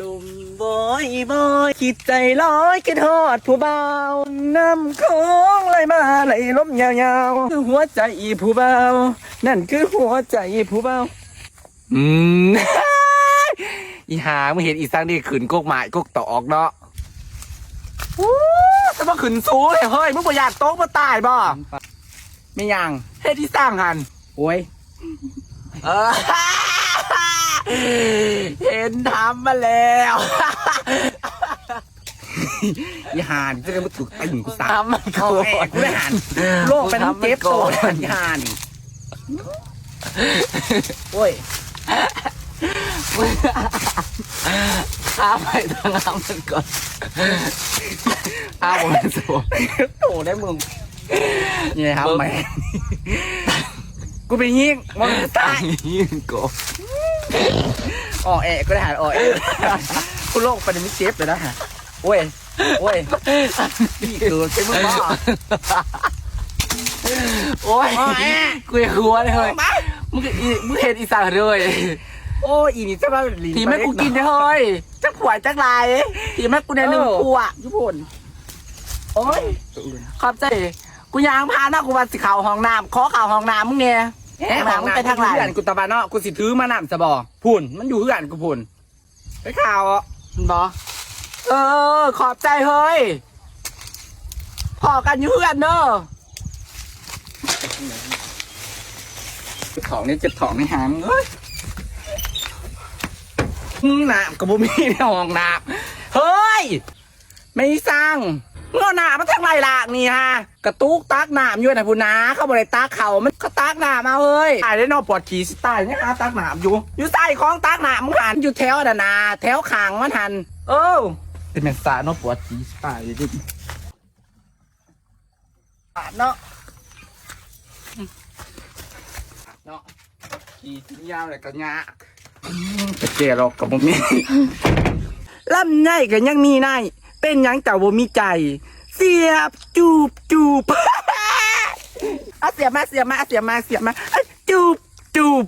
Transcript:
ลุมบอยบอยคิดใจลอยคิดทอดผู้เบาน้ำโค้งไหลมาไหลล้มยาวๆคือหัวใจผู้เบานั่นคือหัวใจผู้เบาอืม อีหามึงเห็นอีสังนี่ขืนกกหมายกกตอกเนาะโอ้จะมาขืนสูงเลยเฮ้ยมึงบ่อยากโต๊ะมาตายบ่ไม่ยังเฮ็ดที่สร้างหันโอ้ยเออ เห็นทำมาแล้วอีหานจะได้มาถูกตึงกูสาทำมันเอาก่อแอะนกูได้หันโลกเป็นเจ็บโตหันอีหานี่โอ้ยข้าไปทางน้ำมันก่อนข้าผมเป็นสวโตได้มึงนี่ครับแม่กูเป็นยิงมึงตาตายยยิงกบ อ๋อแอะกูได้หันอ๋อแอะกูโลกเป็นไม่เจ็บเลยนะฮะโอ้ยโอ้ยนี่เกิดเป็นมึงบ้าโอ้ยอ๋อแอะกูอยากหัวเลยเฮ้ยมึงก็อีมึงเห็นอีสานเลยโอ้ยอีนี่จะมาหลีทีแม่กูกินได้เฮ้ยจักขวายจักลายทีแม่กูในหนึ่งกูอะญี่ปุ่นโอ้ยขอบใจ กูยางพาหน้ากูมาสิเข่าห้องน้ำขอเข่าห้องน้ำมึงเนี่ย แหมของมึงไปไปทาทางงไหไหนนกูตะบานเนาะกูสิถือมาน้ำสะบอพุ่นมันอยู่เพื่อนกูพุ่นไปข่าวอะมันบอเออ ขอบใจเฮ้ยพอกันอยู่เพื่อนเนอะของนี่เจ็บของในหางเอ้ยน้ำกับบุมีในห้องน้ำเฮ้ย ไม่สั่ง เงาหนามันทั้งไรลากนี่ฮะกระตุกตักน้ำอยู่นะพูนาเขาบริตักเขามันก็ตักน้ำมาเฮ้ยตายได้นอกปวดขี่สไตล์เนี่ยฮะตักน้ำอยู่อยู่ใต้ของตักน้ำมึงหันอยู่แถวน่ะนาแถวขางมันหัน เออเป็นแมงสาเนอกปวดขี่สไตล์เลยดิเนาะเนาะขี่สิยาวเลยก็ยากจะเจรอกกับบ่มีลำไยก็ยังมีใน เป็นยังแต่บ่มีใจ เสียบจูบจูบเอาเสียบมาเสียบมาเอาเสียบมาเสียบมาจูบจูบ